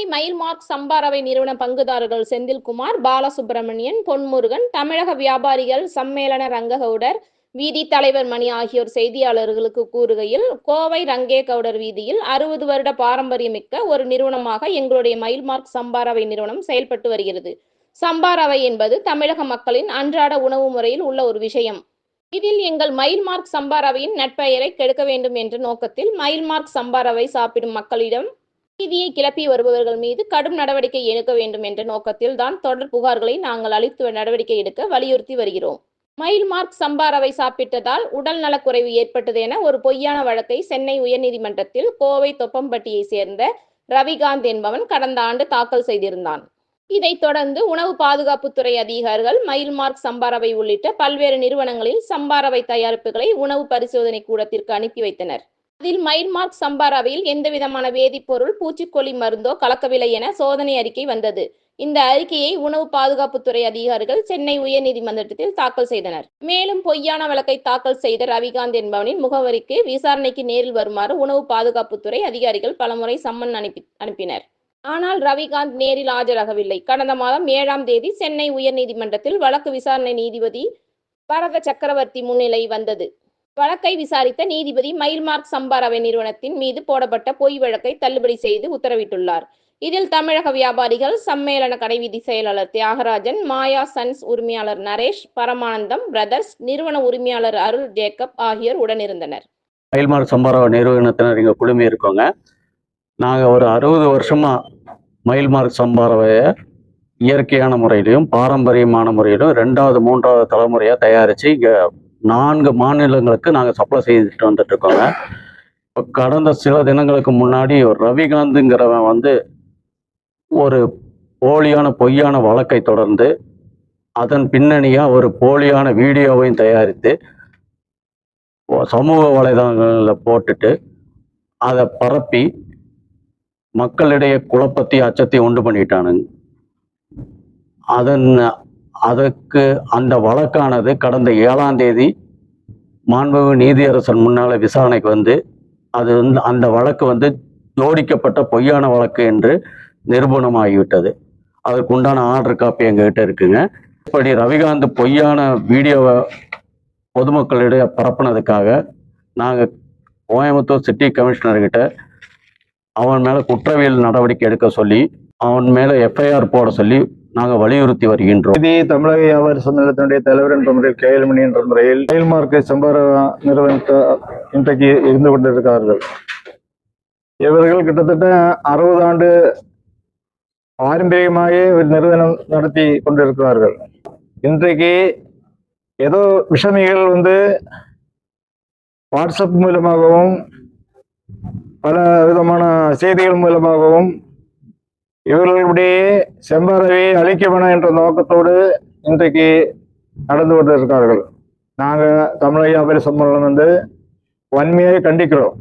சென்னை மயில்மார்க் சம்பாரவை நிறுவன பங்குதாரர்கள் செந்தில்குமார் பாலசுப்பிரமணியன் பொன்முருகன் தமிழக வியாபாரிகள் சம்மேளன ரங்ககவுடர் வீதி தலைவர் மணி ஆகியோர் செய்தியாளர்களுக்கு கூறுகையில் கோவை ரங்கே கவுடர் வீதியில் அறுபது வருட பாரம்பரியமிக்க ஒரு நிறுவனமாக எங்களுடைய மயில்மார்க் சம்பாரவை நிறுவனம் செயல்பட்டு வருகிறது. சம்பாரவை என்பது தமிழக மக்களின் அன்றாட உணவு முறையில் உள்ள ஒரு விஷயம். இதில் எங்கள் மயில்மார்க் சம்பாரவையின் நட்பெயரை கெடுக்க வேண்டும் என்ற நோக்கத்தில் மயில்மார்க் சம்பாரவை சாப்பிடும் மக்களிடம் நீதியை கிளப்பி வருபவர்கள் மீது கடும் நடவடிக்கை எடுக்க வேண்டும் என்ற நோக்கத்தில் தான் தொடர் புகார்களை நாங்கள் அளித்து நடவடிக்கை எடுக்க வலியுறுத்தி வருகிறோம். மயில்மார்க் சம்பாரவை சாப்பிட்டதால் உடல் நலக்குறைவு ஏற்பட்டது என ஒரு பொய்யான வழக்கை சென்னை உயர்நீதிமன்றத்தில் கோவை தொப்பம்பட்டியை சேர்ந்த ரவிகாந்த் என்பவன் கடந்த ஆண்டு தாக்கல் செய்திருந்தான். இதைத் தொடர்ந்து உணவு பாதுகாப்புத்துறை அதிகாரிகள் மயில்மார்க் சம்பாரவை உள்ளிட்ட பல்வேறு நிறுவனங்களில் சம்பாரவை தயாரிப்புகளை உணவு பரிசோதனை கூடத்திற்கு அனுப்பி வைத்தனர். அதில் மயில்மார்க் சம்பாரவையில் எந்தவிதமான வேதிப்பொருள் பூச்சிக்கொல்லி மருந்தோ கலக்கவில்லை என சோதனை அறிக்கை வந்தது. இந்த அறிக்கையை உணவு பாதுகாப்புத்துறை அதிகாரிகள் சென்னை உயர்நீதிமன்றத்தில் தாக்கல் செய்தனர். மேலும் பொய்யான வழக்கை தாக்கல் செய்த ரவிகாந்த் என்பவனின் முகவரிக்கு விசாரணைக்கு நேரில் வருமாறு உணவு பாதுகாப்புத்துறை அதிகாரிகள் பலமுறை சம்மன் அனுப்பி அனுப்பினர். ஆனால் ரவிகாந்த் நேரில் ஆஜராகவில்லை. கடந்த மாதம் ஏழாம் தேதி சென்னை உயர்நீதிமன்றத்தில் வழக்கு விசாரணை நீதிபதி பரத சக்கரவர்த்தி முன்னிலை வந்தது. வழக்கை விசாரித்த நீதிபதி மயில்மார்க் சம்பாரவை நிறுவனத்தின் மீது போடப்பட்ட பொய் வழக்கை தள்ளுபடி செய்து உத்தரவிட்டுள்ளார். இதில் தமிழக வியாபாரிகள் சம்மேளன கடைவீதி செயலாளர் தியாகராஜன் மாயா சன்ஸ் உரிமையாளர் நரேஷ் பரமானந்தம் பிரதர்ஸ் நிறுவன உரிமையாளர் அருள் ஜேக்கப் ஆகியோர் உடனிருந்தனர். மயில்மார் சம்பாரவ நிறுவனத்தினர் இங்கே குழுமி இருக்கோங்க. நாங்கள் ஒரு அறுபது வருஷமாக மயில்மார்க் சம்பாரவையை இயற்கையான முறையிலையும் பாரம்பரியமான முறையிலும் ரெண்டாவது மூன்றாவது தலைமுறையாக தயாரித்து இங்கே நான்கு மாநிலங்களுக்கு நாங்கள் சப்ளை செய்துட்டு வந்துட்டு இருக்கோங்க இப்போ கடந்த சில தினங்களுக்கு முன்னாடி ரவிகாந்துங்கிறவன் வந்து ஒரு போலியான பொய்யான வழக்கை தொடர்ந்து அதன் பின்னணியாக ஒரு போலியான வீடியோவையும் தயாரித்து சமூக வலைதளங்களில் போட்டுட்டு அதை பரப்பி மக்களிடையே குழப்பத்தை அச்சத்தை உண்டு பண்ணிட்டானுங்க. அதன் அதற்கு அந்த வழக்கானது கடந்த ஏழாம் தேதி மாண்புமிகு நீதியரசன் முன்னால விசாரணைக்கு வந்து அது வந்து அந்த வழக்கு வந்து ஜோடிக்கப்பட்ட பொய்யான வழக்கு என்று நிரூபணமாகிவிட்டது. அதற்கு உண்டான ஆர்டர் காப்பி எங்ககிட்ட இருக்குங்க. இப்படி ரவிகாந்த் பொய்யான வீடியோவை பொதுமக்களிடையே பரப்புனதுக்காக நாங்கள் கோயம்புத்தூர் சிட்டி கமிஷனர்கிட்ட அவன் மேலே குற்றவியல் நடவடிக்கை எடுக்க சொல்லி அவன் மேலே எஃப்ஐஆர் போட சொல்லி நாங்கள் வலியுறுத்தி வருகின்றோம். இது தமிழக வியாபார சங்கத்தினுடைய தலைவர் என்ற முறையில் கேள்மணி என்ற முறையில் செயல்மார்க்க சம்பார நிறுவனத்தை இன்றைக்கு இருந்து கொண்டிருக்கிறார்கள். இவர்கள் கிட்டத்தட்ட அறுபது ஆண்டு பாரம்பரியமாக ஒரு நிறுவனம் நடத்தி கொண்டிருக்கிறார்கள். இன்றைக்கு ஏதோ விஷமிகள் வந்து வாட்ஸ்அப் மூலமாகவும் பல விதமான செய்திகள் மூலமாகவும் இவர்களுடைய செம்பறவை அழிக்க வேணாம் என்ற நோக்கத்தோடு இன்றைக்கு நடந்து கொண்டிருக்கிறார்கள். நாங்கள் தமிழக பெரிய சம்மேளனம் வந்து வன்மையாக கண்டிக்கிறோம்.